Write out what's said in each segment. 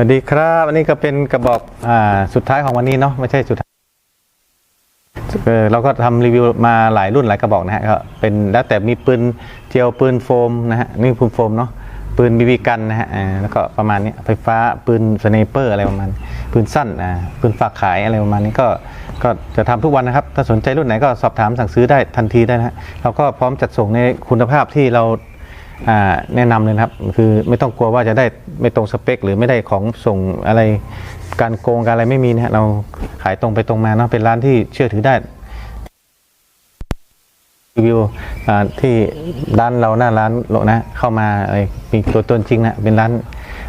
วัสดีครับอันนี้ก็เป็นกระบอกอ่าสุดท้ายของวันนี้เนาะไม่ใช่สุดท้ายเออเราก็ทำรีวิวมาหลายรุ่นหลายกระบอกนะฮะก็เป็นแล้วแต่มีปืนเจลปืนโฟมนะฮะนี่ปืนโฟมเนาะปืนบีบีกันนะฮะแล้วก็ประมาณนี้ไฟฟ้าปืนสไนเปอร์อะไรประมาณนี้ปืนสั้นอ่าปืนฝากขายอะไรประมาณนี้ก็ก็จะทำทุกวันนะครับ ถ้าสนใจรุ่นไหนก็สอบถามสั่งซื้อได้ทันทีได้นะฮะเราก็พร้อมจัดส่งในคุณภาพที่เรา แนะนำเลยนะครับคือไม่ต้องกลัวว่าจะได้ไม่ตรงสเปค หรือไม่ได้ของส่งอะไรการโกงการอะไรไม่มีนะเราขายตรงไปตรงมาเนาะเป็นร้านที่เชื่อถือได้รีวิวที่ร้านเราหน้าร้านโลนะเข้ามาอะไรมีตัวตนจริงนะเป็นร้าน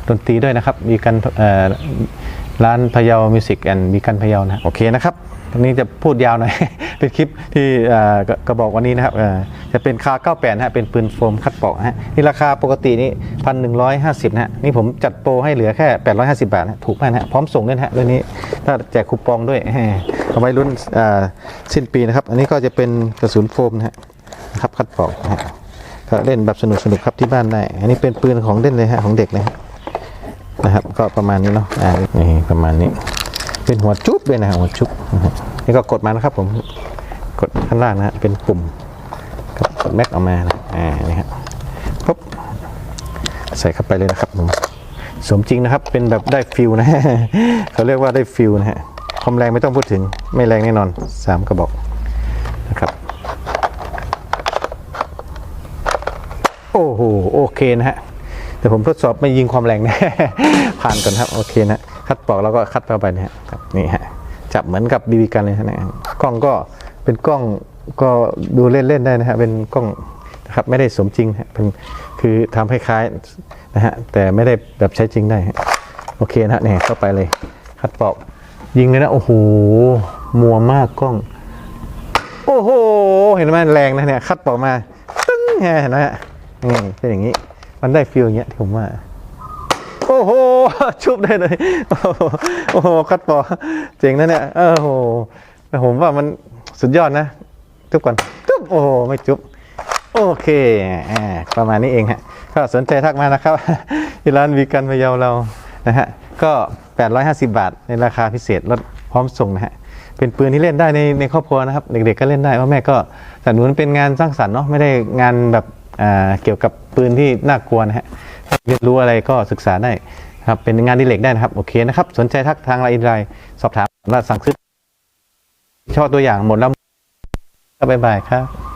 ดนตรีด้วยนะครับ มีกันเอ่อร้านพะเยามิวสิกแอนด์มีกันพะเยานะโอเคนะครับตรงนี้จะพูดยาวหน่อย เป็นคลิปที่กระบอกวันนี้นะครับ จะเป็นคา 98นฮะ เป็นปืนโฟมคัดเปาะฮะ นี่ราคาปกตินี่พันหนึ่งร้อยห้าสิบนะฮะ นี่ผมจัดโปรให้เหลือแค่ 850 บาทนะถูกมากฮะ พร้อมส่งด้วยฮะเรื่องนี้ ถ้าแจกคูปองด้วย เอาไว้รุ่นอ่าสิ้นปีนะครับ อันนี้ก็จะเป็นกระสุนโฟมนะฮะนะครับคัดเปาะฮะ ก็เล่นแบบสนุกสนุกครับที่บ้านได้ อันนี้เป็นปืนของเล่นเลยฮะ ของเด็กเลยนะครับ ก็ประมาณนี้เนาะ อ่า นี่ประมาณนี้ เป็นหัวจุ๊บเลยนะหัวจุ๊บนี่ก็กดมานะครับผม กดข้างล่างนะฮะ เป็นปุ่ม กดแม็กออกมานะอ่านี่ฮะปุ๊บใส่เข้าไปเลยนะครับผมสมจริงนะครับเป็นแบบได้ฟิลนะเขาเรียกว่าได้ฟิลนะฮะความแรงไม่ต้องพูดถึงไม่แรงแน่นอนสามกระบอกนะครับโอ้โหโอเคนะฮะแต่ผมทดสอบไม่ยิงความแรงนะผ่านก่อนครับโอเคนะคัดปอกแล้วก็คัดเข้าไปนะฮะนี่ฮะจับเหมือนกับบีบีกันเลยนะกล้องก็เป็นกล้อง ก็ดูเล่นๆได้นะฮะเป็นกล้องนะครับไม่ได้สมจริงฮะเป็นคือทำคล้ายๆนะฮะแต่ไม่ได้แบบใช้จริงได้โอเคนะฮะเนี่ยเข้าไปเลยคัดปอกยิงเลยนะโอ้โหมัวมากกล้อง โอ้โหเห็นไหมแรงนะเนี่ยคัดปอกมาตึ้งเห็นไหมฮะนี่เป็นอย่างนี้ มันได้ฟิลอย่างเงี้ยที่ผมว่าโอ้โหชุบได้เลยโอ้โหโอ้โหคัดปอกเจ๋งนะเนี่ยโอ้โหแต่ผมว่ามันสุดยอดนะ ทุกคนจุ๊บโอ้ไม่จุ๊บโอเคอ่าประมาณนี้เองฮะก็สนใจทักมานะครับที่ร้านวีกันพะเยาเรานะฮะก็ 850 บาท ในราคาพิเศษลดพร้อมส่งนะฮะเป็นปืนที่เล่นได้ในในครอบครัวนะครับ เด็กๆก็เล่นได้เพราะแม่ก็สนับสนุนเป็นงานสร้างสรรค์เนาะไม่ได้งานแบบอ่าเกี่ยวกับปืนที่น่ากลัวนะฮะเรียนรู้อะไรก็ศึกษาได้ครับเป็นงานดิเรกได้นะครับ โอเคนะครับ สนใจทักทางไลน์ไลน์สอบถามและสั่งซื้อชอบตัวอย่างหมดแล้ว บ๊ายบายครับ